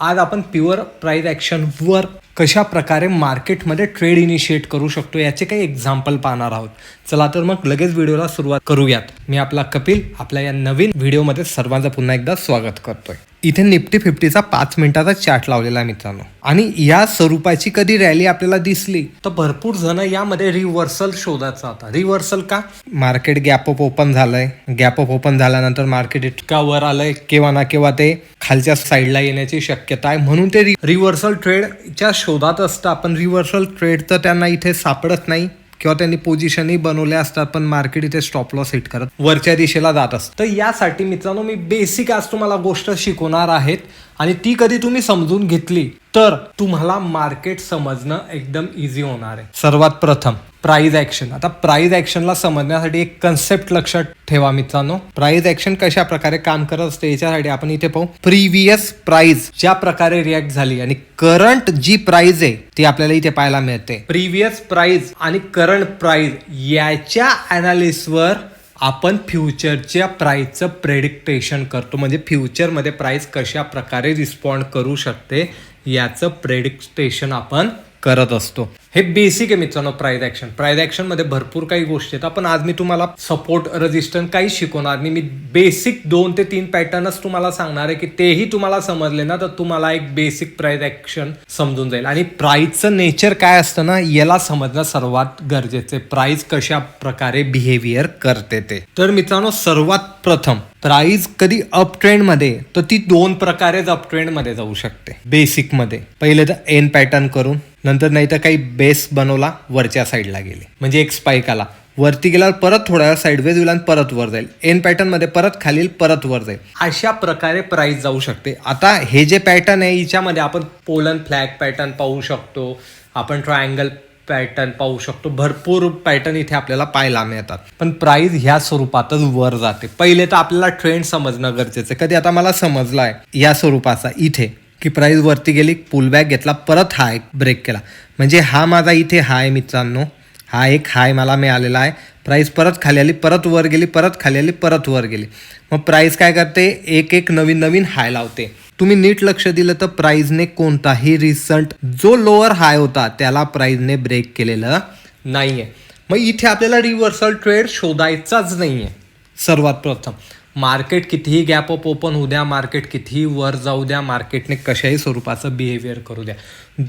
आज आपण pure price ॲक्शनवर कशा प्रकारे मार्केटमध्ये ट्रेड इनिशिएट करू शकतो याचे काही एक्झाम्पल पाहणार आहोत. चला तर मग लगेच व्हिडिओला सुरुवात करूयात. मी आपला कपिल आपल्या या नवीन व्हिडिओमध्ये सर्वांचं पुन्हा एकदा स्वागत करतोय. इथे निफ्टी फिफ्टीचा पाच मिनिटाचा चार्ट लावलेला आहे मित्रांनो. आणि या स्वरूपाची कधी रॅली आपल्याला दिसली तर भरपूर जण यामध्ये रिव्हर्सल शोधायचा होता रिव्हर्सल का? मार्केट गॅप अप ओपन झालंय. गॅप अप ओपन झाल्यानंतर मार्केट इतका वर आलंय केव्हा ना केव्हा ते खालच्या साईडला येण्याची शक्यता आहे. म्हणून ते रिव्हर्सल ट्रेडच्या शोधात असतं आपण रिव्हर्सल ट्रेड तर त्यांना इथे सापडत नाही. किंवा त्यांनी पोझिशनही बनवल्या असतात पण मार्केट इथे स्टॉप लॉस हिट करत. वरच्या दिशेला जात असतं. तर यासाठी मित्रांनो मी बेसिक आज तुम्हाला गोष्ट शिकवणार आहेत. आणि ती कधी तुम्ही समजून घेतली तर तुम्हाला मार्केट समजणं एकदम इझी होणार आहे. सर्वात प्रथम प्राईज ऍक्शन आता प्राईज ॲक्शनला समजण्यासाठी एक कन्सेप्ट लक्षात ठेवा मित्रांनो. प्राईज ऍक्शन कशा प्रकारे काम करत असते याच्यासाठी आपण इथे पाहू. प्रिव्हियस प्राईज ज्या प्रकारे रिॲक्ट झाली आणि करंट जी प्राईज आहे ती आपल्याला इथे पाहायला मिळते. प्रिव्हियस प्राईज आणि करंट प्राईज याच्या अनालिसवर आपण फ्युचरच्या प्राईजचं प्रेडिक्टेशन करतो. म्हणजे फ्युचरमध्ये प्राईज कशा प्रकारे रिस्पॉन्ड करू शकते याचं प्रेडिक्टेशन आपण करत असतो. हे बेसिक आहे मित्रांनो प्राईज ॲक्शन प्राईज ॲक्शनमध्ये भरपूर काही गोष्टी आहेत. पण आज मी तुम्हाला सपोर्ट रजिस्टन्स काही शिकवणार नाही. मी बेसिक दोन ते तीन पॅटर्नच तुम्हाला सांगणार आहे की तेही तुम्हाला समजले ना तर तुम्हाला एक बेसिक प्राईज ॲक्शन समजून जाईल. आणि प्राईजचं नेचर काय असतं ना याला समजणं सर्वात गरजेचं आहे. प्राईज कशा प्रकारे बिहेवियर करते ते. तर मित्रांनो सर्वात प्रथम प्राईज कधी अप ट्रेंडमध्ये तर ती दोन प्रकारेच अप ट्रेंडमध्ये जाऊ शकते. बेसिकमध्ये पहिले तर एन पॅटर्न करून नंतर नाही तर काही बेस बनवला वरच्या साईडला गेले. म्हणजे एक स्पाईक आला. वरती गेल्यावर परत थोड्या वेळ साईडवेज होईल आणि परत वर जाईल. एन पॅटर्नमध्ये परत खालील परत वर जाईल. अशा प्रकारे प्राईस जाऊ शकते. आता हे जे पॅटर्न आहे हिच्यामध्ये आपण पोलन फ्लॅग पॅटर्न पाहू शकतो. आपण ट्रायंगल पॅटर्न पाहू शकतो. भरपूर पॅटर्न इथे आपल्याला पाहायला मिळतात. पण प्राइस ह्या स्वरूपातच वर जाते. पहिले तर आपल्याला ट्रेंड समजणं गरजेचं आहे. कधी आता मला समजलाय या स्वरूपाचा इथे की प्राइस वरती गेली पुलबॅक घेतला परत हाय ब्रेक केला. म्हणजे हा माझा इथे हाय मित्रांनो. हा एक हाय मला मिळालेला आहे. प्राईस परत खाली आली परत वर गेली परत खाली आली परत वर गेली. मग प्राईस काय करते? एक एक नवीन नवीन हाय लावते. तुम्ही नीट लक्ष दिलं तर प्राईजने कोणताही रिसंट जो लोअर हाय होता त्याला प्राईजने ब्रेक केलेलं नाहीये. मग इथे आपल्याला रिव्हर्सल ट्रेड शोधायचाच नाहीये. सर्वात प्रथम मार्केट कितीही गॅप अप ओपन होऊ द्या मार्केट कितीही वर जाऊ द्या मार्केटने कशाही स्वरूपाचं बिहेवियर करू द्या.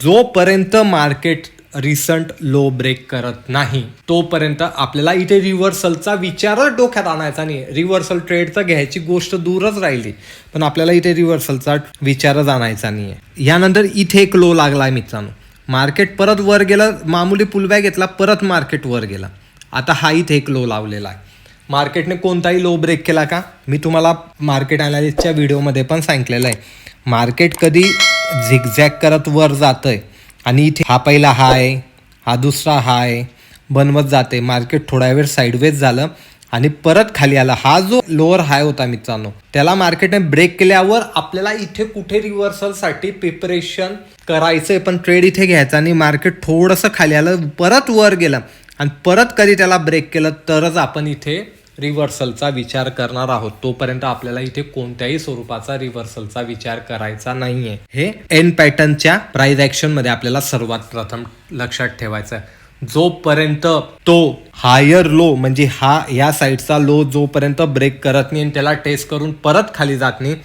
जोपर्यंत मार्केट रिसंट लो ब्रेक करत नाही. तोपर्यंत आपल्याला इथे रिव्हर्सलचा विचारच डोक्यात आणायचा नाही. रिव्हर्सल ट्रेडचा घ्यायची गोष्ट दूरच राहिली. पण आपल्याला इथे रिव्हर्सलचा विचारच आणायचा नाही आहे यानंतर इथे एक लो लागला मित्रांनो. मार्केट परत वर गेलं मामूली पुलबॅक घेतला परत मार्केट वर गेला. आता हा इथे एक लो लावलेला आहे. मार्केटने कोणताही लो ब्रेक केला का? मी तुम्हाला मार्केट अनालिस्टच्या व्हिडिओमध्ये पण सांगितलेलं आहे. मार्केट कधी झिगझॅग करत वर जातंय. आणि इथे हा पहिला हाय हा दुसरा हाय बनवत जाते. मार्केट थोडा वेळ साईडवेज झालं आणि परत खाली आला. हा जो लोअर हाय होता मित्रांनो त्याला मार्केटने ब्रेक केल्यावर आपल्याला इथे कुठे रिव्हर्सलसाठी प्रिपरेशन करायचं पण ट्रेड इथे घ्यायचा आणि मार्केट थोडंसं खाली आलं परत वर गेलं आणि परत कधी त्याला ब्रेक केलं तरच आपण इथे रिव्हर्सलचा विचार करणार आहोत. तोपर्यंत आपल्याला इथे कोणत्याही स्वरूपाचा रिव्हर्सलचा विचार करायचा नाहीये. हे एन पॅटर्नच्या प्राइस ऍक्शनमध्ये आपल्याला सर्वात प्रथम लक्षात ठेवायचं आहे. जोपर्यंत तो हायर लो म्हणजे हा या साईडचा लो जोपर्यंत ब्रेक करत नाही आणि त्याला टेस्ट करून परत खाली जात नाही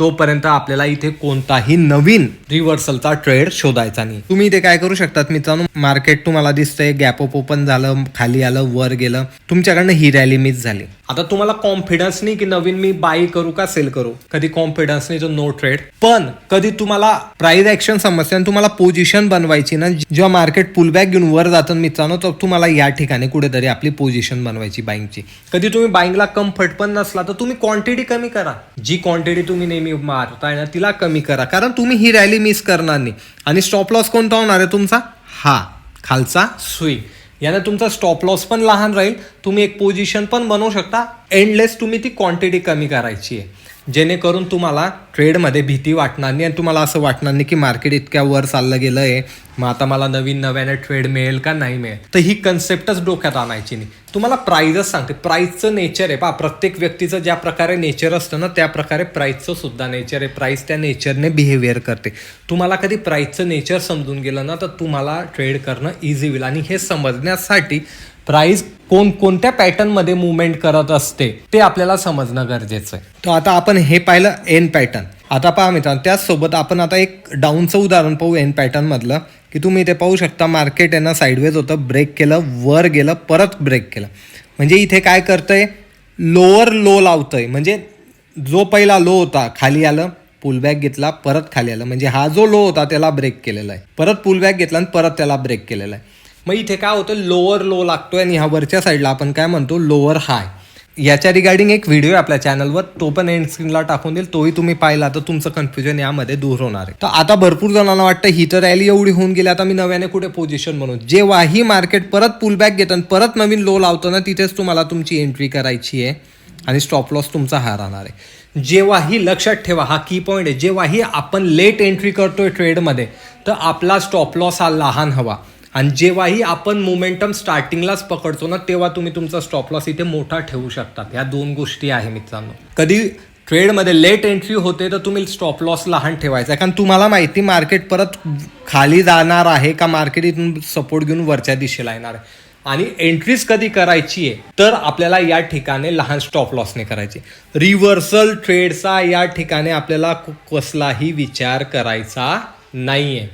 तोपर्यंत आपल्याला इथे कोणताही नवीन रिव्हर्सलचा ट्रेड शोधायचा नाही. तुम्ही इथे काय करू शकतात मित्रांनो? मार्केट तुम्हाला दिसतंय गॅप अप ओपन झालं खाली आलं वर गेलं. तुमच्याकडनं ही रॅली मिस झाली. आता तुम्हाला कॉन्फिडन्स नाही की नवीन मी बाय करू का सेल करू. कधी कॉन्फिडन्स नाही तो नो ट्रेड पण कधी तुम्हाला प्राइस ऍक्शन समस्या आणि तुम्हाला पोझिशन बनवायची ना जेव्हा मार्केट पुलबॅक घेऊन वर जातं मित्रांनो तर तुम्हाला या ठिकाणी कुठेतरी आपली पोझिशन बनवायची बाईंगची कधी तुम्ही बाईंगला कम्फर्ट पण नसला तर तुम्ही क्वांटिटी कमी करा. जी क्वांटिटी तुम्ही नेहमी मारताय ना तिला कमी करा. कारण तुम्ही ही रॅली मिस करणार नाही. आणि स्टॉप लॉस कोणता होणार आहे तुमचा? हा खालचा स्विंग याने तुमचा स्टॉप लॉस पण लहान राहील. तुम्ही एक पोझिशन पण बनवू शकता. एंडलेस तुम्ही ती क्वांटिटी कमी करायची आहे. जेणेकरून तुम्हाला ट्रेडमध्ये भीती वाटणार नाही आणि तुम्हाला असं वाटणार नाही की मार्केट इतक्या वर चाललं गेलं आहे मग आता मला नवीन नव्याने ट्रेड मिळेल का नाही मिळेल? तर ही कन्सेप्टच डोक्यात आणायची नाही. तुम्हाला प्राईजच सांगते. प्राईजचं नेचर आहे पा प्रत्येक व्यक्तीचं ज्या प्रकारे नेचर असतं ना त्या प्रकारे प्राईजचं सुद्धा नेचर आहे. प्राईज त्या नेचरने बिहेवियर करते. तुम्हाला कधी प्राईजचं नेचर समजून गेलं ना तर तुम्हाला ट्रेड करणं इझी होईल. आणि हे समजण्यासाठी प्राइस कोण कोणत्या पॅटर्नमध्ये मुवमेंट करत असते ते आपल्याला समजणं गरजेचं आहे. तर आता आपण हे पाहिलं एन पॅटर्न आता पहा मित्रांनो त्याचसोबत आपण आता एक डाऊनचं उदाहरण पाहू एन पॅटर्नमधलं की तुम्ही इथे पाहू शकता मार्केट आहे ना साईडवेज होतं ब्रेक केलं वर गेलं परत ब्रेक केलं. म्हणजे इथे काय करतंय लोअर लो लावतंय. म्हणजे जो पहिला लो होता खाली आलं पुलबॅक घेतला परत खाली आलं. म्हणजे हा जो लो होता त्याला ब्रेक केलेला आहे. परत पुलबॅक घेतला आणि परत त्याला ब्रेक केलेला आहे. मग इथे काय होतं? लोअर लो लागतो आणि ह्या वरच्या साईडला आपण काय म्हणतो? लोअर हाय याच्या रिगार्डिंग एक व्हिडिओ आहे आपल्या चॅनलवर तो पण एंड स्क्रीनला टाकून देईल. तोही तुम्ही पाहिला तर तुमचं कन्फ्युजन यामध्ये दूर होणार आहे. तर आता भरपूर जणांना वाटतं ही तर रॅली एवढी होऊन गेली. आता मी नव्याने कुठे पोझिशन म्हणून जेव्हाही मार्केट परत पुलबॅक घेतं आणि परत नवीन लो लावतो ना तिथेच तुम्हाला तुमची एंट्री करायची आहे. आणि स्टॉप लॉस तुमचा हा राहणार आहे. जेव्हाही लक्षात ठेवा हा की पॉईंट आहे. जेव्हाही आपण लेट एंट्री करतोय ट्रेडमध्ये तर आपला स्टॉप लॉस हा लहान हवा. आणि जेव्हाही आपण मोमेंटम स्टार्टिंगलाच पकडतो ना तेव्हा तुम्ही तुमचा स्टॉप लॉस इथे मोठा ठेवू शकतात. ह्या दोन गोष्टी आहे मित्रांनो. कधी ट्रेडमध्ये लेट एंट्री होते तर तुम्ही स्टॉप लॉस लहान ठेवायचा. कारण तुम्हाला माहिती मार्केट परत खाली जाणार आहे का? मार्केट इथून सपोर्ट घेऊन वरच्या दिशेला येणार आहे. आणि एंट्रीज कधी करायची आहे तर आपल्याला या ठिकाणी लहान स्टॉप लॉसने करायची रिव्हर्सल ट्रेडचा या ठिकाणी आपल्याला कसलाही विचार करायचा नाहीये.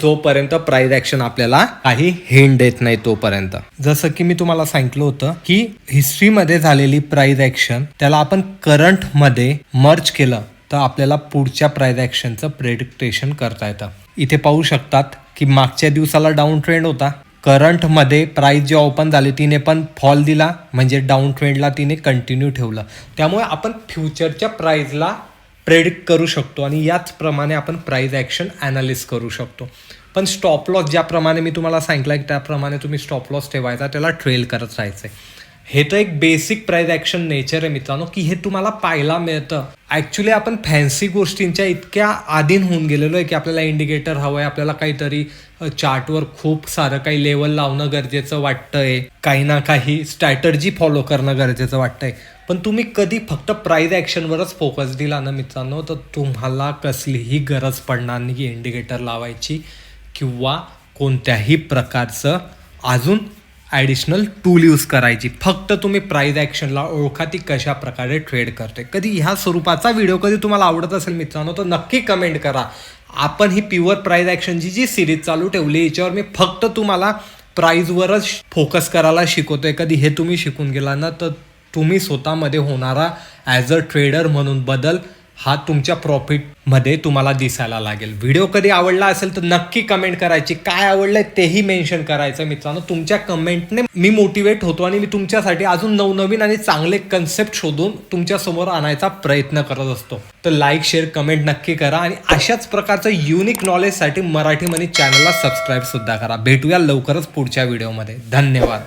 जोपर्यंत प्राईज ऍक्शन आपल्याला काही हिंड देत नाही तोपर्यंत. जसं की मी तुम्हाला सांगितलं होतं की हिस्ट्रीमध्ये झालेली प्राईज ऍक्शन त्याला आपण करंटमध्ये मर्ज केलं तर आपल्याला पुढच्या प्राईज ऍक्शनचं प्रेडिक्टेशन करता येतं. इथे पाहू शकतात की मागच्या दिवसाला डाऊन ट्रेंड होता. करंटमध्ये प्राईज जेव्हा ओपन झाली तिने पण फॉल दिला. म्हणजे डाऊन ट्रेंडला तिने कंटिन्यू ठेवलं. त्यामुळे आपण फ्युचरच्या प्राईजला प्रेडिक्ट करू शकतो आणि याचप्रमाणे आपण प्राईज ॲक्शन ॲनालिस करू शकतो. पण स्टॉप लॉस ज्याप्रमाणे मी तुम्हाला सांगितलं की त्याप्रमाणे तुम्ही स्टॉप लॉस ठेवायचा त्याला ट्रेल करत राहायचं आहे हे तर एक बेसिक प्राईज ॲक्शन नेचर आहे मित्रांनो की हे तुम्हाला पाहायला मिळतं. ॲक्च्युली आपण फॅन्सी गोष्टींच्या इतक्या आधीन होऊन गेलेलो आहे की आपल्याला इंडिकेटर हवं आहे आपल्याला काहीतरी चार्टवर खूप सारं काही लेवल लावणं गरजेचं वाटतंय. काही ना काही स्ट्रॅटर्जी फॉलो करणं गरजेचं वाटतंय. पण तुम्ही कधी फक्त प्राईज ॲक्शनवरच फोकस दिला ना मित्रांनो तर तुम्हाला कसलीही गरज पडणार नाही इंडिकेटर लावायची किंवा कोणत्याही प्रकारचं अजून ॲडिशनल टूल यूज करायची. फक्त तुम्ही प्राईज ॲक्शनला ओळखा ती कशा प्रकारे ट्रेड करते. कधी ह्या स्वरूपाचा व्हिडिओ कधी तुम्हाला आवडत असेल मित्रांनो तर नक्की कमेंट करा. आपण ही प्युअर प्राईज ॲक्शनची जी सिरीज चालू ठेवली याच्यावर मी फक्त तुम्हाला प्राईजवरच फोकस करायला शिकवतोय. कधी हे तुम्ही शिकून गेला ना तर तुम्ही स्वतःमध्ये होणारा ॲज अ ट्रेडर म्हणून बदल हा तुमच्या प्रॉफिटमध्ये तुम्हाला दिसायला लागेल. व्हिडिओ कधी आवडला असेल तर नक्की कमेंट करायची. काय आवडलंय तेही मेन्शन करायचं मित्रांनो. तुमच्या कमेंटने मी मोटिवेट होतो आणि मी तुमच्यासाठी अजून नवनवीन आणि चांगले कन्सेप्ट शोधून तुमच्यासमोर आणायचा प्रयत्न करत असतो. तर लाईक शेअर कमेंट नक्की करा आणि अशाच प्रकारचं युनिक नॉलेजसाठी मराठी मनी चॅनलला सबस्क्राईब सुद्धा करा. भेटूया लवकरच पुढच्या व्हिडिओमध्ये धन्यवाद.